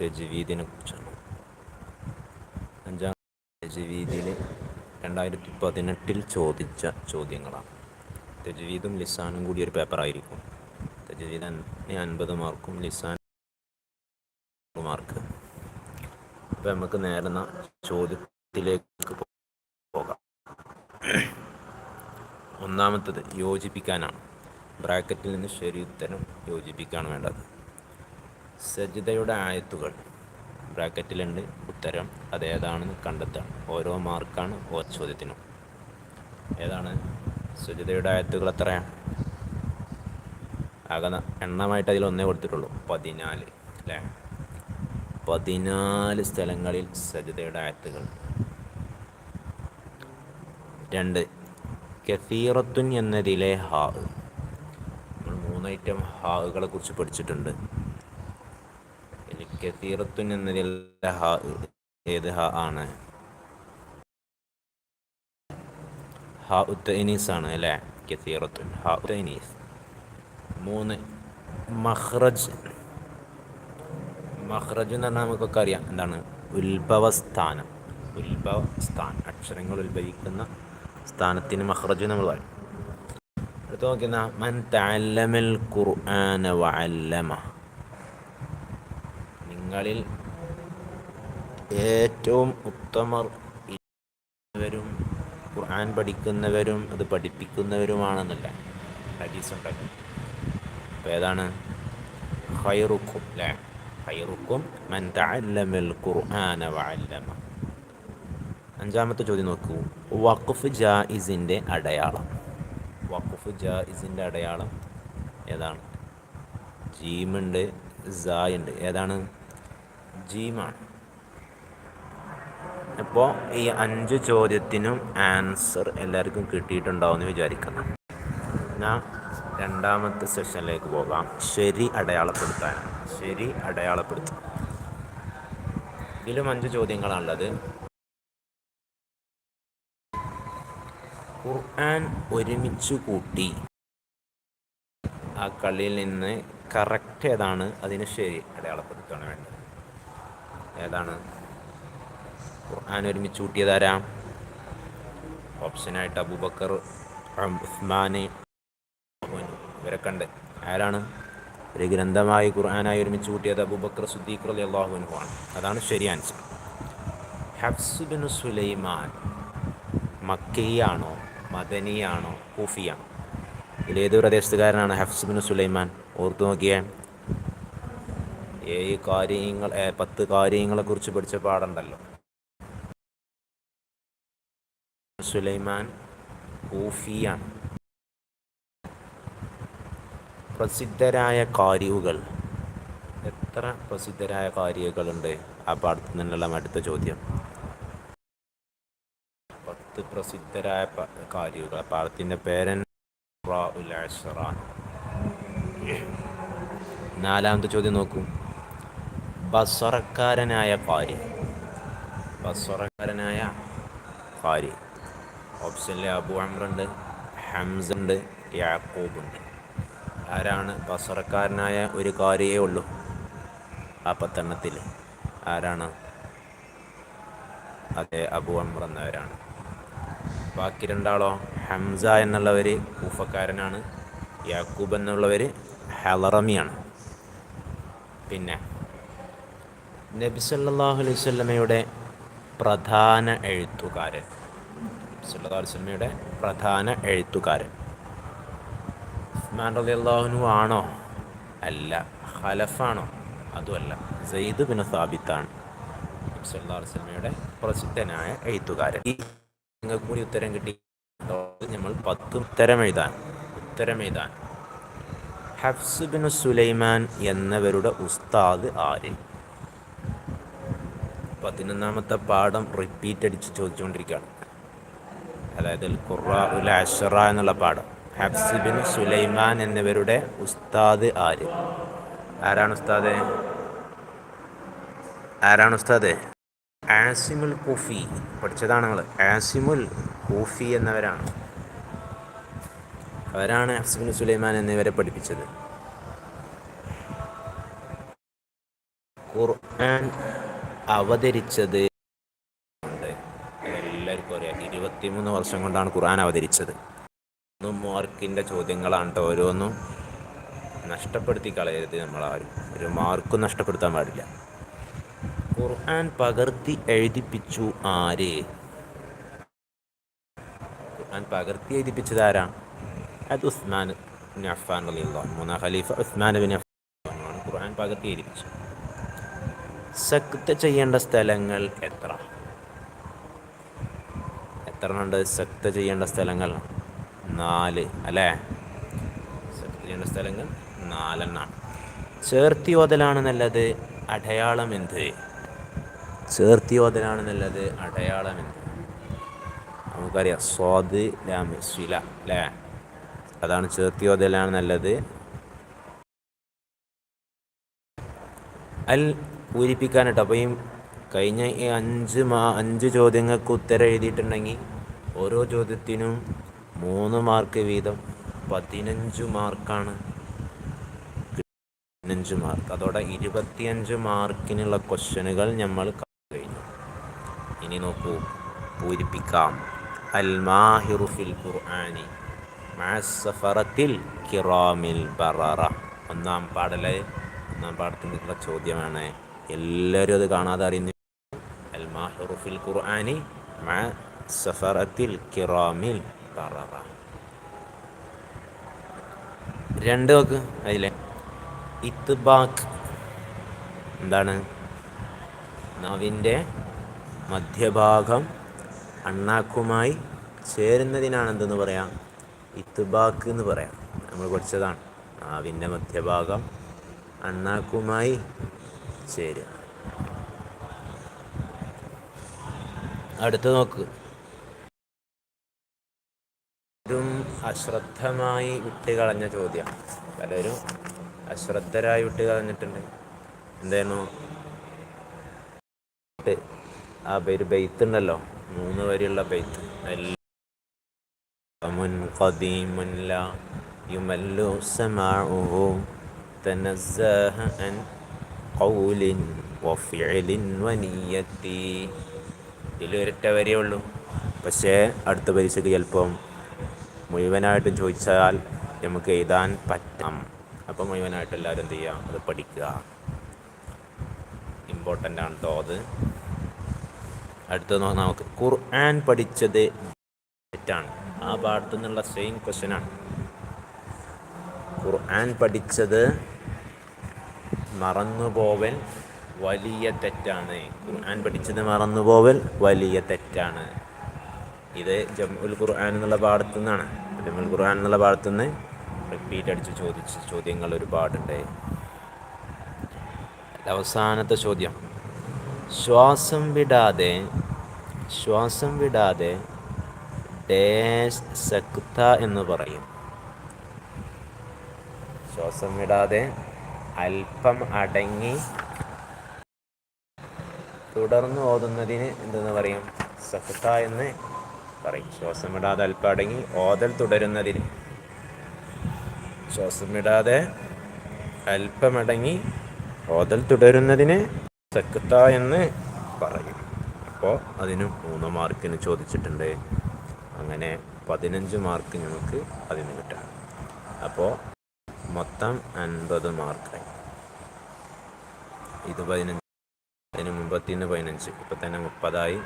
തെജ്വീദിനെ കുറിച്ചാണ്. അഞ്ചാം തെജ്വീദിൽ രണ്ടായിരത്തി പതിനെട്ടിൽ ചോദിച്ച ചോദ്യങ്ങളാണ്. തെജവീദും ലിസാനും കൂടി ഒരു പേപ്പറായിരിക്കും തെജവീദ് അൻപത് മാർക്കും ലിസാൻ മാർക്ക്. അപ്പം നമുക്ക് നേരുന്ന ചോദ്യത്തിലേക്ക് പോകാം. ഒന്നാമത്തത് യോജിപ്പിക്കാനാണ്. ബ്രാക്കറ്റിൽ നിന്ന് ശരി ഉത്തരം യോജിപ്പിക്കാണ് വേണ്ടത്. സജിതയുടെ ആയത്തുകൾ. ബ്രാക്കറ്റിലുണ്ട്. ഉത്തരം അതേതാണെന്ന് കണ്ടെത്താണ്. ഓരോ മാർക്കാണ് ഓ ചോദ്യത്തിനും. ഏതാണ്? സജിതയുടെ ആയത്തുകൾ എത്രയാണ്? ആകെ എണ്ണമായിട്ട് അതിൽ ഒന്നേ കൊടുത്തിട്ടുള്ളൂ. പതിനാല് അല്ലേ? പതിനാല് സ്ഥലങ്ങളിൽ സജിതയുടെ ആയത്തുകൾ. രണ്ട് കസീറത്തുൻ എന്നതിലെ ഹാ. നമ്മൾ മൂന്ന് ഐറ്റം ഹാഹുകളെ കുറിച്ച് പഠിച്ചിട്ടുണ്ട്. കസീറത്തുൻ എന്നതിലെ ഹാ ഏത് ഹ ആണ്? ഹ ഉത്തനീസ് ആണ് അല്ലേ? കസീറത്തുൻ ഹ ഉത്തനീസ് മൂന്ന് മഹ്റജ് മഹ്റജ് എന്ന് പറഞ്ഞാൽ നമുക്കൊക്കെ അറിയാം. എന്താണ്? ഉത്ഭവസ്ഥാനം ഉത്ഭവസ്ഥാനം അക്ഷരങ്ങൾ ഉത്ഭവിക്കുന്ന സ്ഥാനത്തിന് മഹ്റജ് നമ്മൾ പറയും. അടുത്ത് നോക്കുന്ന മൻ തഅല്ലമൽ ഖുർആന വഅല്ലമ നിങ്ങളിൽ ഏറ്റവും ഉത്തമർ വരും ഖുർആൻ പഠിക്കുന്നവരും അത് പഠിപ്പിക്കുന്നവരുമാണെന്നല്ല ഹദീസ് ഉണ്ടാക്കും അപ്പോൾ ഏതാണ്? ഖൈറുക്കും അല്ലേ ഹൈറുഖും മൻ തഅല്ലമൽ ഖുർആന വഅല്ലമ. അഞ്ചാമത്തെ ചോദ്യം നോക്കൂ. വഖഫ് ജായിസിന്റെ അടയാളം. വഖഫ് ജായിസിന്റെ അടയാളം ഏതാണ്? ജീമുണ്ട് ഉണ്ട് ഏതാണ്? ജീമാണ് അപ്പോൾ ഈ അഞ്ച് ചോദ്യത്തിനും ആൻസർ എല്ലാവർക്കും കിട്ടിയിട്ടുണ്ടാവും എന്ന് വിചാരിക്കുന്നു. ഞാൻ രണ്ടാമത്തെ സെഷനിലേക്ക് പോകാം. ശരി അടയാളപ്പെടുത്താനാണ്. ശരി അടയാളപ്പെടുത്തുക. ഇതിലും അഞ്ച് ചോദ്യങ്ങളാണുള്ളത്. ഖുർആൻ ഒരുമിച്ച് കൂട്ടി ആ കളിയിൽ നിന്ന് കറക്റ്റ് ഏതാണ്? അതിന് ശരി അടയാളപ്പെടുത്തുകയാണ് വേണ്ടത്. ഏതാണ്? ഖുർആൻ ഒരുമിച്ച് കൂട്ടിയതാരാ? ഓപ്ഷനായിട്ട് അബൂബക്കർ ഉസ്മാൻ ഇവരൊക്കെ ഉണ്ട്. ആരാണ്? ഒരു ഗ്രന്ഥമായി ഖുർആനായി ഒരുമിച്ച് കൂട്ടിയത് അബൂബക്കർ സുദ്ദീഖ് അലി ആണ്. അതാണ് ശരി ആൻസർ ഹഫ്സുബിൻ സുലൈമാൻ മക്കയാണോ മദനിയാണോ കൂഫിയാണോ? ഇതിലേത് പ്രദേശത്തുകാരനാണ് ഹഫ്സുബിൻ സുലൈമാൻ? ഓർത്തു നോക്കിയേ. ഏഴ് കാര്യങ്ങൾ പത്ത് കാര്യങ്ങളെ കുറിച്ച് പഠിച്ച പാടുണ്ടല്ലോ സുലൈമാൻ കൂഫിയാണ്. പ്രസിദ്ധരായ കാര്യവുകൾ എത്ര പ്രസിദ്ധരായ കാര്യങ്ങളുണ്ട് ആ പാടത്തു നിന്നുള്ള അടുത്ത ചോദ്യം. പത്ത് പ്രസിദ്ധരായ കാര്യങ്ങൾ പാടത്തിന്റെ പേരൻ നാലാമത്തെ ചോദ്യം നോക്കൂ. ബസ്വറക്കാരനായ ഭാര്യ ബസ്വറക്കാരനായ ഭാര്യ ഓപ്ഷനിൽ അബു അമ്രുണ്ട് ഹംസുണ്ട് യാക്കൂബുണ്ട്. ആരാണ് ബസ്വറക്കാരനായ ഒരു കാര്യേ ഉള്ളൂ? ആ പത്തെണ്ണത്തിൽ ആരാണ്? അതെ അബു അമ്ര എന്നവരാണ്. ബാക്കി രണ്ടാളോ? ഹംസ എന്നുള്ളവർ കൂഫക്കാരനാണ് യാക്കൂബ് എന്നുള്ളവർ ഹലറമിയാണ്. പിന്നെ നബി സല്ലാഹു അലൈഹി സ്വല്ലമയുടെ പ്രധാന എഴുത്തുകാരൻ. അലൈഹി വസ്ലമയുടെ പ്രധാന എഴുത്തുകാരൻ. ഉസ്മാൻ റലി അള്ളാഹുനു ആണോ? അല്ല. ഖലഫാണോ? അതുമല്ല. സെയ്ദ് ബിൻ സാബിത്താണ് അലൈഹി വസ്ലമയുടെ പ്രസിദ്ധനായ എഴുത്തുകാരൻ. നിങ്ങൾക്ക് കൂടി ഉത്തരം കിട്ടി. നമ്മൾ പത്ത് ഉത്തരം എഴുതാൻ ഉത്തരം എഴുതാൻ. ഹഫ്സ് ഹഫ്സുബിൻ സുലൈമാൻ എന്നവരുടെ ഉസ്താദ് ആര്? പതിനൊന്നാമത്തെ പാഠം റിപ്പീറ്റ് അടിച്ച് ചോദിച്ചുകൊണ്ടിരിക്കുകയാണ്. അതായത് ഖുറ ഉൽ അഷറ എന്നുള്ള പാഠം. ഹബ്സിബിൻ സുലൈമാൻ എന്നിവരുടെ ഉസ്താദ് ആര്? ആരാണ് ഉസ്താദ്? ആരാണ് ഉസ്താദ്? ആസിമുൽ കൂഫി. പഠിച്ചതാണ് നിങ്ങൾ ആസിമുൽ കൂഫി എന്നവരാണ്. അവരാണ് ഹബ്സിബിൻ സുലൈമാൻ എന്നിവരെ പഠിപ്പിച്ചത്. ഖുർആൻ അവതരിച്ചത് എല്ലാവർക്കും അറിയാം. ഇരുപത്തിമൂന്ന് വർഷം കൊണ്ടാണ് ഖുർആൻ അവതരിച്ചത്. ഒന്നും മാർക്കിന്റെ ചോദ്യങ്ങളാണ് ഓരോന്നും നഷ്ടപ്പെടുത്തി കളയരുത് നമ്മളാരും. ഒരു മാർക്കും നഷ്ടപ്പെടുത്താൻ പാടില്ല. ഖുർആൻ പകർത്തി എഴുതിപ്പിച്ചു ആര്? ഖുർആൻ പകർത്തി എഴുതിപ്പിച്ചത് ആരാണ് അത് ഉസ്മാൻ മൂന്നാം ഖലീഫ ഉസ്മാൻ ഖുർആൻ പകർത്തി എഴുതിപ്പിച്ചത്. സക്ത ചെയ്യേണ്ട സ്ഥലങ്ങൾ എത്ര? എത്ര ഉണ്ട് സക്ത ചെയ്യേണ്ട സ്ഥലങ്ങൾ നാല് അല്ലേ? സക്ത ചെയ്യേണ്ട സ്ഥലങ്ങൾ നാലെണ്ണാണ്. ചേർത്തി ഓതലാണ് നല്ലത് അടയാളം എന്ത്? ചേർത്തി ഓതലാണ് നല്ലത് അടയാളം എന്ത്? നമുക്കറിയാം സ്വാദ് ലാമ് ശില അല്ലേ? അതാണ് ചേർത്തി ഓതലാണ് നല്ലത്. അൽ പൂരിപ്പിക്കാൻ കേട്ടോ അപ്പോൾ ഈ കഴിഞ്ഞ ഈ അഞ്ച് മാ അഞ്ച് ചോദ്യങ്ങൾക്ക് ഉത്തരം എഴുതിയിട്ടുണ്ടെങ്കിൽ ഓരോ ചോദ്യത്തിനും മൂന്ന് മാർക്ക് വീതം പതിനഞ്ച് മാർക്കാണ് പതിനഞ്ച് മാർക്ക്. അതോടെ ഇരുപത്തിയഞ്ച് മാർക്കിനുള്ള ക്വസ്റ്റ്യനുകൾ നമ്മൾ കഴിഞ്ഞു. ഇനി നോക്കൂ. പൂരിപ്പിക്കാം. അൽ മാഹിറു ഫിൽ ഖുർആനി മാസഫറത്തിൽ കിറാമിൽ ബററ. ഒന്നാം പാടൽ ഒന്നാം പാടത്തിന്റെ ചോദ്യമാണ്. എല്ലാവരും അത് കാണാതെ അറിയുന്നു. അൽ മാഹുറുഫിൽ ഖുർആാനി മാ സഫറത്തിൽ കിറാമിൽ ബററ രണ്ട് നോക്ക് അതിലെ. ഇത്ബാക്ക് എന്താണ്? നവിന്റെ മധ്യഭാഗം അണ്ണാക്കുമായി ചേരുന്നതിനാണ് എന്തെന്ന് പറയാം? ഇത്ബാക്ക് എന്ന് പറയാം. നമ്മൾ പഠിച്ചതാണ്. നാവിന്റെ മധ്യഭാഗം അണ്ണാക്കുമായി ചേരുക അടുത്ത് നോക്ക്. പലരും അശ്രദ്ധമായി വിട്ടുകളഞ്ഞ ചോദ്യം. പലരും അശ്രദ്ധരായി വിട്ടുകളഞ്ഞിട്ടുണ്ട് എന്തായിരുന്നു ആ പേര് ബെയ്ത്ത് ഉണ്ടല്ലോ. മൂന്ന് വരെയുള്ള ബെയ്ത്ത്. മുൻ ഖദീമുൻ ലാ യുമല്ലു തനസ്സഹ അൻ ഖൗലിൻ വഫിഅലിൻ വനിയത്തി ഇതിൽ ഒരൊറ്റ വരേ ഉള്ളൂ പക്ഷേ അടുത്ത പരീക്ഷയ്ക്ക് ചിലപ്പം മുഴുവനായിട്ടും ചോദിച്ചാൽ നമുക്ക് എഴുതാൻ പറ്റാം. അപ്പം മുഴുവനായിട്ട് എല്ലാവരും എന്ത് ചെയ്യുക അത് പഠിക്കുക. ഇമ്പോർട്ടന്റ് ആണ് കേട്ടോ അത്. അടുത്തത് നമുക്ക്. ഖുർആൻ പഠിച്ചത് തെറ്റാണ്. ആ പാഠത്തു നിന്നുള്ള സെയിം ക്വസ്റ്റ്യനാണ് ഖുർആൻ പഠിച്ചത് മറന്നുപോവൽ വലിയ തെറ്റാണ്. ഖുർആൻ പഠിച്ചത് മറന്നുപോവൽ വലിയ തെറ്റാണ്. ഇത് ജമുൽ ഖുർആൻ എന്നുള്ള പാടത്തു നിന്നാണ്. ജമുൽ ഖുർആൻ എന്നുള്ള പാടത്തു നിന്ന് റിപ്പീറ്റ് അടിച്ച് ചോദിച്ച ചോദ്യങ്ങൾ ഒരുപാടുണ്ട്. അവസാനത്തെ ചോദ്യം. ശ്വാസം വിടാതെ ശ്വാസം വിടാതെ ഡേഷ് സക്ത എന്ന് പറയും. ശ്വാസം വിടാതെ അല്പം അടങ്ങി തുടർന്ന് ഓതുന്നതിന് എന്തെന്ന് പറയും? സക്ത എന്ന് പറയും. ശ്വാസം വിടാതെ അല്പം അടങ്ങി ഓതൽ തുടരുന്നതിന്. ശ്വാസം വിടാതെ അല്പമടങ്ങി ഓതൽ തുടരുന്നതിന് സക്ത എന്ന് പറയും. അപ്പോൾ അതിന് മൂന്ന് മാർക്കിന് ചോദിച്ചിട്ടുണ്ട്. അങ്ങനെ പതിനഞ്ച് മാർക്ക് നമുക്ക് അതിന് കിട്ടാം. അപ്പോൾ മൊത്തം അൻപത് മാർക്കായി. ഇത് പതിനഞ്ച് അതിന് മുമ്പത്തിന് പതിനഞ്ച് ഇപ്പം തന്നെ മുപ്പതായി.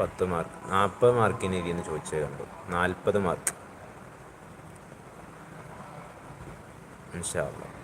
പത്ത് മാർക്ക് നാൽപ്പത് മാർക്കിന് ഇതിന്ന് ചോദിച്ചത് കണ്ടു. നാൽപ്പത് മാർക്ക്. ഇൻഷാ അള്ളാ.